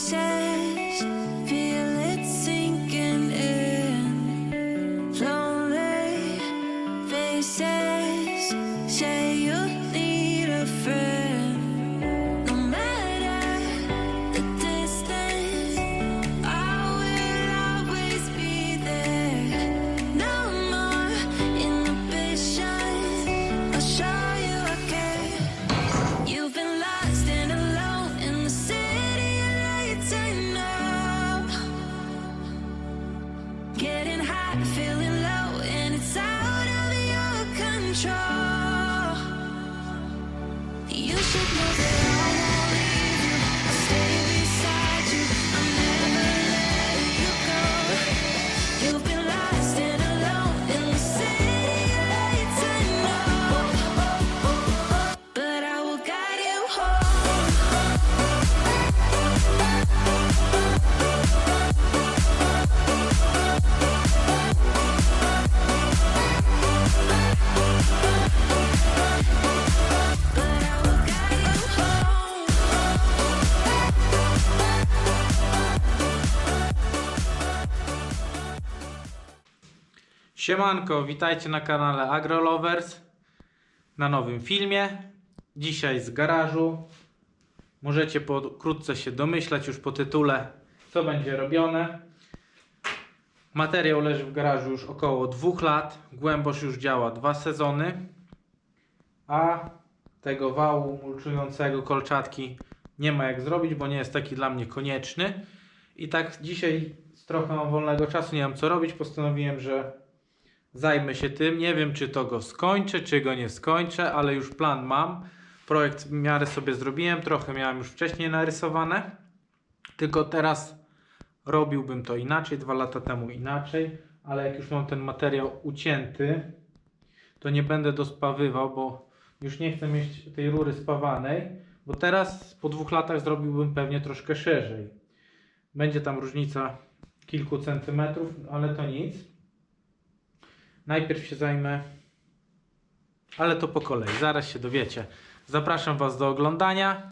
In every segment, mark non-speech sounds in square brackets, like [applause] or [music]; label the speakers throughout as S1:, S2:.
S1: said
S2: Siemanko, witajcie na kanale AgroLovers na nowym filmie. Dzisiaj z garażu. Możecie pokrótce się domyślać już po tytule, co będzie robione. Materiał leży w garażu już około dwóch lat. Głębosz już działa dwa sezony. A tego wału mulczującego kolczatki nie ma jak zrobić, bo nie jest taki dla mnie konieczny. I tak dzisiaj z trochę mam wolnego czasu, nie wiem co robić. Postanowiłem, że Zajmę się tym. Nie wiem, czy to go skończę, czy go nie skończę, ale już plan mam. Projekt w miarę sobie zrobiłem, trochę miałem już wcześniej narysowane. Tylko teraz robiłbym to inaczej, dwa lata temu inaczej, ale jak już mam ten materiał ucięty, to nie będę dospawywał, bo już nie chcę mieć tej rury spawanej, bo teraz po dwóch latach zrobiłbym pewnie troszkę szerzej. Będzie tam różnica kilku centymetrów, ale to nic. Najpierw się zajmę, ale to po kolei, zaraz się dowiecie. Zapraszam Was do oglądania.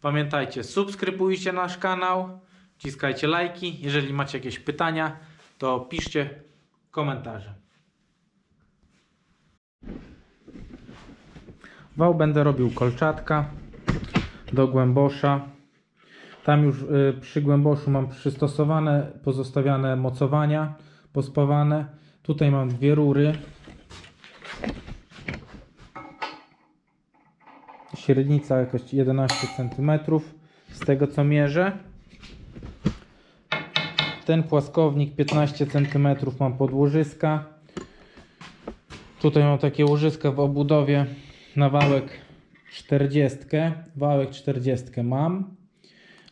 S2: Pamiętajcie, subskrybujcie nasz kanał, wciskajcie lajki. Jeżeli macie jakieś pytania, to piszcie komentarze. Wał będę robił kolczatka do głębosza. Tam już y, przy głęboszu mam przystosowane, pozostawiane mocowania pospawane. Tutaj mam dwie rury. Średnica jakoś 11 cm z tego co mierzę. Ten płaskownik 15 cm mam pod łożyska. Tutaj mam takie łożyska w obudowie na wałek 40. Wałek 40 mam.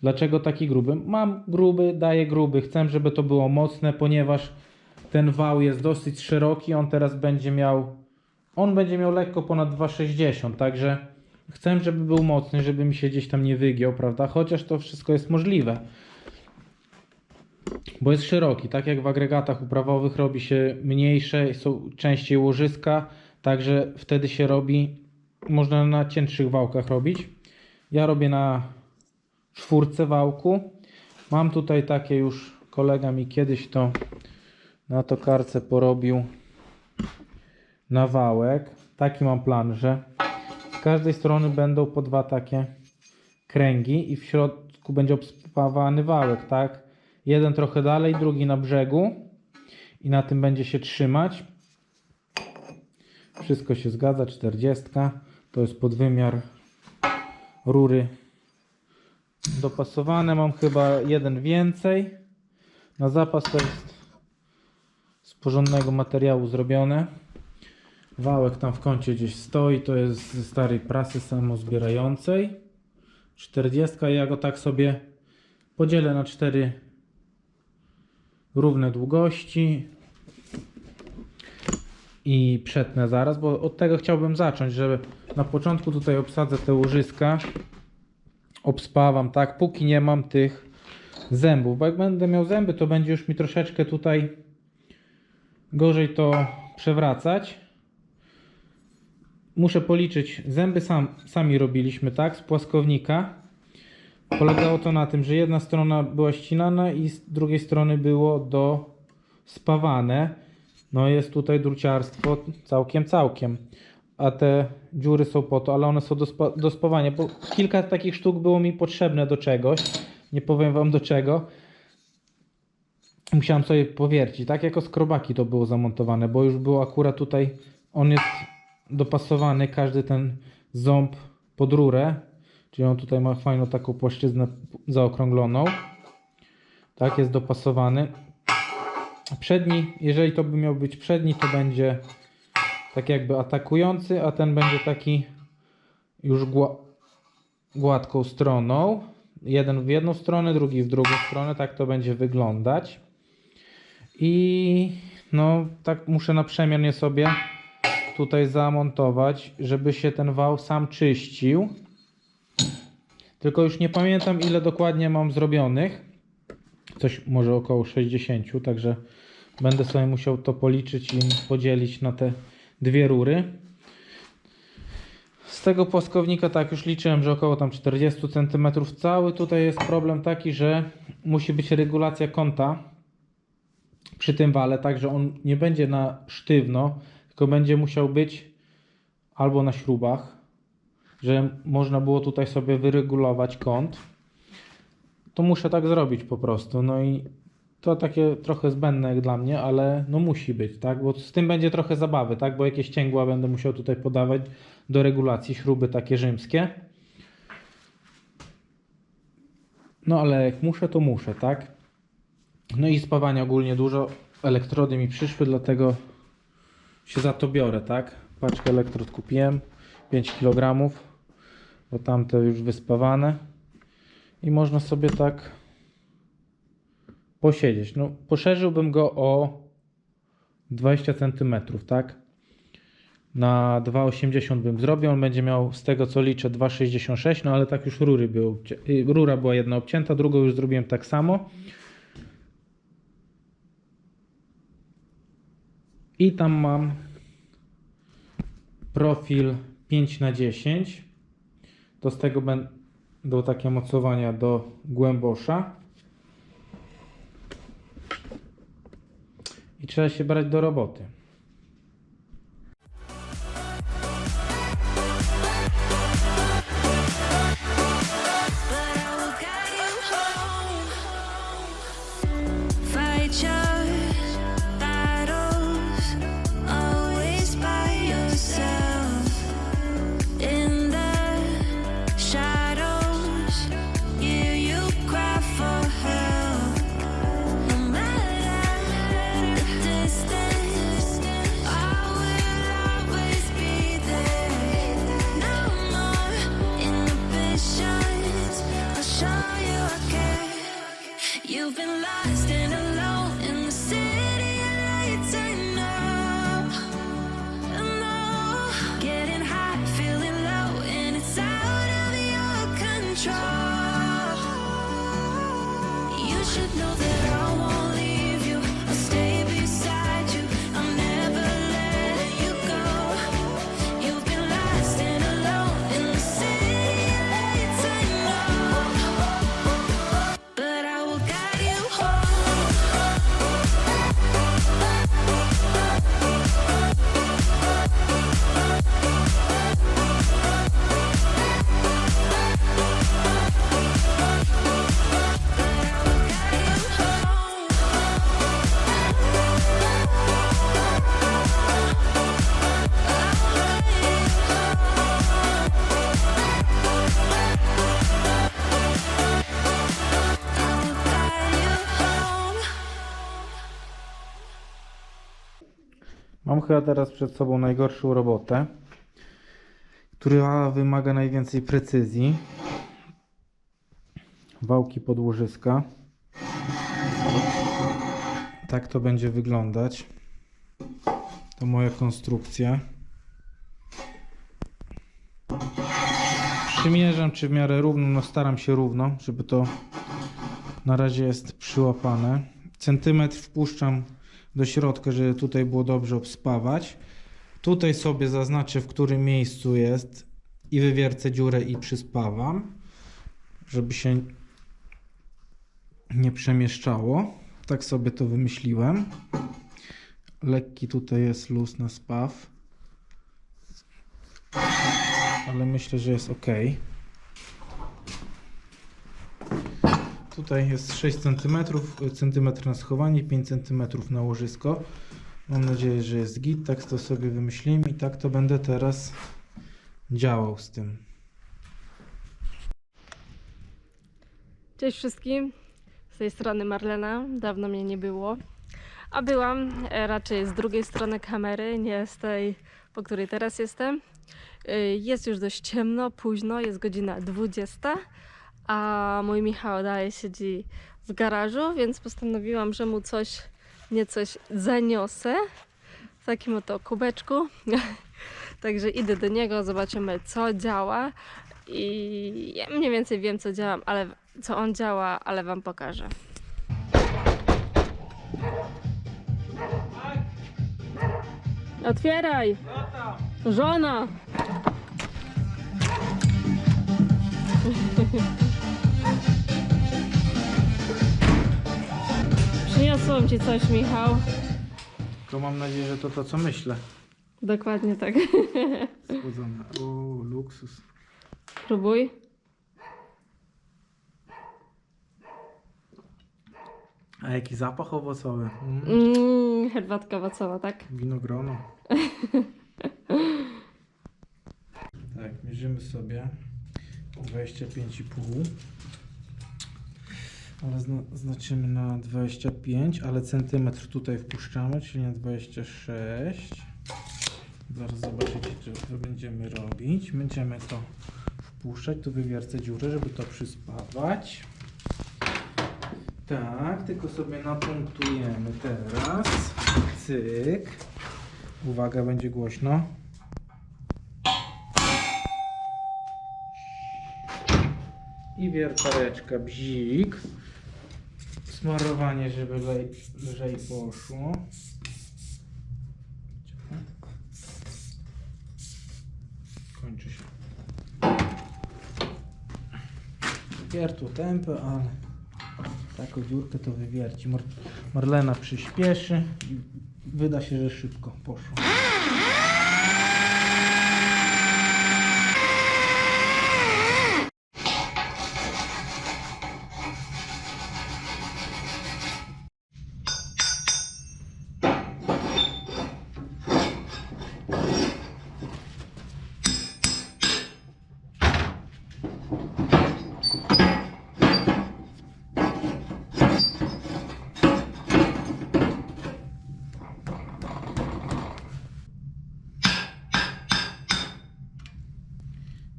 S2: Dlaczego taki gruby? Mam gruby, daję gruby. Chcę, żeby to było mocne, ponieważ ten wał jest dosyć szeroki. On teraz będzie miał, on będzie miał lekko ponad 2,60. Także chcę, żeby był mocny, żeby mi się gdzieś tam nie wygiął, prawda? Chociaż to wszystko jest możliwe. Bo jest szeroki, tak jak w agregatach uprawowych robi się mniejsze, są częściej łożyska, także wtedy się robi, można na cięższych wałkach robić. Ja robię na czwórce wałku. Mam tutaj takie już, kolega mi kiedyś to na tokarce porobił na wałek. Taki mam plan, że z każdej strony będą po dwa takie kręgi i w środku będzie obspawany wałek, tak? Jeden trochę dalej, drugi na brzegu i na tym będzie się trzymać. Wszystko się zgadza, 40. To jest podwymiar rury dopasowane. Mam chyba jeden więcej. Na zapas to jest porządnego materiału zrobione. Wałek tam w kącie gdzieś stoi. To jest ze starej prasy samozbierającej. 40. Ja go tak sobie podzielę na cztery równe długości i przetnę zaraz, bo od tego chciałbym zacząć, żeby na początku tutaj obsadzę te łożyska obspawam, tak, póki nie mam tych zębów, bo jak będę miał zęby, to będzie już mi troszeczkę tutaj gorzej to przewracać. Muszę policzyć, zęby sam, sami robiliśmy, tak, z płaskownika. Polegało to na tym, że jedna strona była ścinana i z drugiej strony było do spawane. No jest tutaj druciarstwo całkiem, całkiem. A te dziury są po to, ale one są do, spa- do spawania, bo kilka takich sztuk było mi potrzebne do czegoś. Nie powiem wam do czego. Musiałem sobie powiercić. Tak jako skrobaki to było zamontowane, bo już było akurat tutaj, on jest dopasowany, każdy ten ząb pod rurę. Czyli on tutaj ma fajną taką płaszczyznę zaokrągloną. Tak, jest dopasowany. Przedni, jeżeli to by miał być przedni, to będzie tak jakby atakujący, a ten będzie taki już gła gładką stroną. Jeden w jedną stronę, drugi w drugą stronę. Tak to będzie wyglądać. I no, tak muszę naprzemiennie sobie tutaj zamontować, żeby się ten wał sam czyścił. Tylko już nie pamiętam ile dokładnie mam zrobionych. Coś może około 60, także będę sobie musiał to policzyć i podzielić na te dwie rury. Z tego płaskownika tak już liczyłem, że około tam 40 cm cały. Tutaj jest problem taki, że musi być regulacja kąta przy tym wale, tak że on nie będzie na sztywno, tylko będzie musiał być albo na śrubach, że można było tutaj sobie wyregulować kąt. To muszę tak zrobić po prostu. No i to takie trochę zbędne jak dla mnie, ale no musi być, tak? Bo z tym będzie trochę zabawy, tak? Bo jakieś cięgła będę musiał tutaj podawać do regulacji, śruby takie rzymskie. No ale jak muszę, to muszę, tak? No i spawania ogólnie dużo. Elektrody mi przyszły, dlatego się za to biorę, tak? Paczkę elektrod kupiłem, 5 kg, bo tamte już wyspawane. I można sobie tak posiedzieć. No, poszerzyłbym go o 20 cm, tak? Na 2,80 bym zrobił. On będzie miał z tego co liczę 2,66, no ale tak już rury były. Rura była jedna obcięta, drugą już zrobiłem tak samo. I tam mam profil 5 na 10 To z tego będą takie mocowania do głębosza. I trzeba się brać do roboty.
S1: You've been lost and
S2: Mam chyba teraz przed sobą najgorszą robotę, która wymaga najwięcej precyzji. Wałki podłożyska. Tak to będzie wyglądać. To moja konstrukcja. Przymierzam, czy w miarę równo, no staram się równo, żeby to na razie jest przyłapane. Centymetr wpuszczam do środka, żeby tutaj było dobrze obspawać. Tutaj sobie zaznaczę, w którym miejscu jest i wywiercę dziurę i przyspawam. żeby się nie przemieszczało. Tak sobie to wymyśliłem. Lekki tutaj jest luz na spaw. Ale myślę, że jest ok. Tutaj jest 6 cm, centymetr na schowanie, 5 cm na łożysko. Mam nadzieję, że jest git. Tak to sobie wymyśliłem i tak to będę teraz działał z tym.
S3: Cześć wszystkim, z tej strony Marlena, dawno mnie nie było. A byłam e, raczej z drugiej strony kamery, nie z tej, po której teraz jestem. E, Jest już dość ciemno, późno, jest godzina 20, a mój Michał dalej siedzi w garażu, więc postanowiłam, że mu coś, nie coś zaniosę w takim oto kubeczku. [laughs] Także idę do niego, zobaczymy co działa. I ja mniej więcej wiem co działam, ale co on działa, ale wam pokażę. Otwieraj! Żona! [laughs] Przyniosłam ci coś, Michał.
S2: Tylko mam nadzieję, że to to, co myślę.
S3: Dokładnie tak.
S2: Schłodzone. O, luksus.
S3: Próbuj.
S2: A jaki zapach owocowy. Mm,
S3: Mm, herbatka owocowa, tak?
S2: winogrono. tak, mierzymy sobie 25,5. Ale zna znaczymy na 25, ale centymetr tutaj wpuszczamy, czyli na 26. Zaraz zobaczycie, czy to będziemy robić. Będziemy to wpuszczać, tu wywiercę dziurę, żeby to przyspawać. Tak, tylko sobie napunktujemy teraz. Cyk. Uwaga, będzie głośno. I wiertareczka, bzik. Smarowanie, żeby lej, lżej poszło. Kończy się. Wiertło tempę, ale taką dziurkę to wywierci. Mar Marlena przyspieszy i wyda się, że szybko poszło.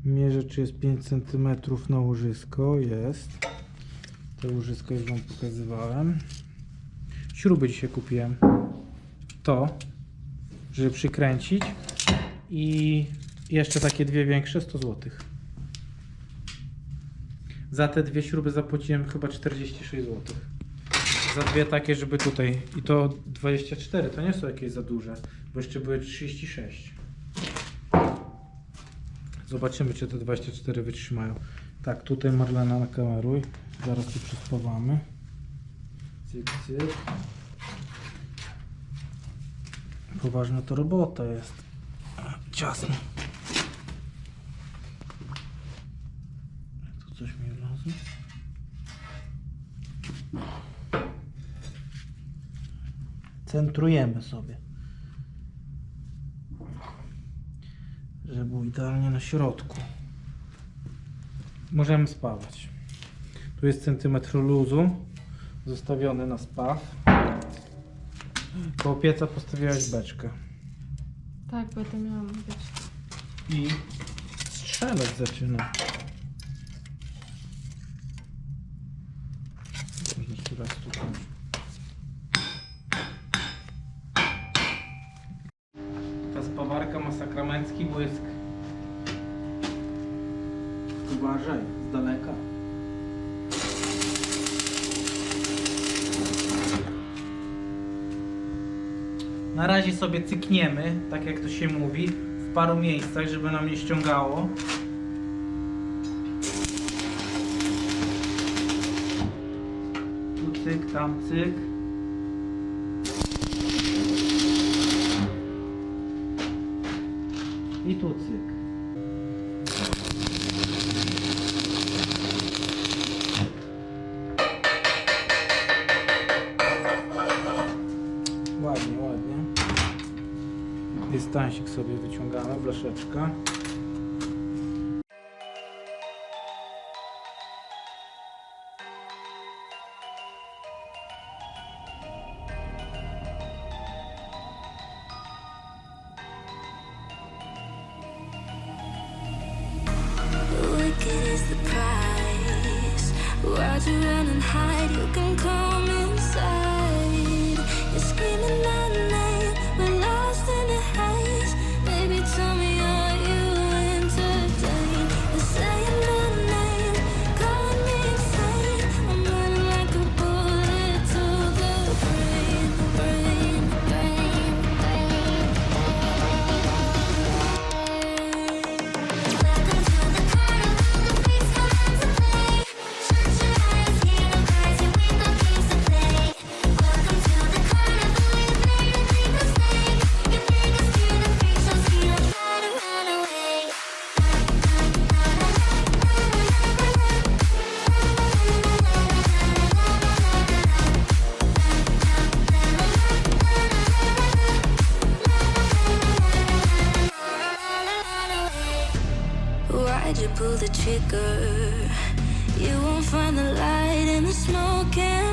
S2: Mierzę, czy jest 5 cm na łożysko. Jest. To łożysko już Wam pokazywałem. Śruby dzisiaj kupiłem. To, żeby przykręcić. I jeszcze takie dwie większe 100 zł. Za te dwie śruby zapłaciłem chyba 46 zł. Za dwie takie, żeby tutaj. I to 24, to nie są jakieś za duże, bo jeszcze były 36. Zobaczymy, czy te 24 wytrzymają. Tak, tutaj Marlena nakameruj. Zaraz tu przyspawamy. Cyk, cyk. Poważna to robota jest. Ciasno. Tu coś mi wlazło. Centrujemy sobie. żeby był idealnie na środku. Możemy spawać. Tu jest centymetr luzu zostawiony na spaw. Koło pieca postawiłaś beczkę
S3: Tak, bo to miałam być.
S2: i strzelać zaczyna. Na razie sobie cykniemy, tak jak to się mówi, w paru miejscach, żeby nam nie ściągało.
S1: Tu cyk, tam cyk. I tu cyk. Kwiecik sobie wyciągamy, blaszeczka.
S4: pull the trigger. You won't find the light in the smoke.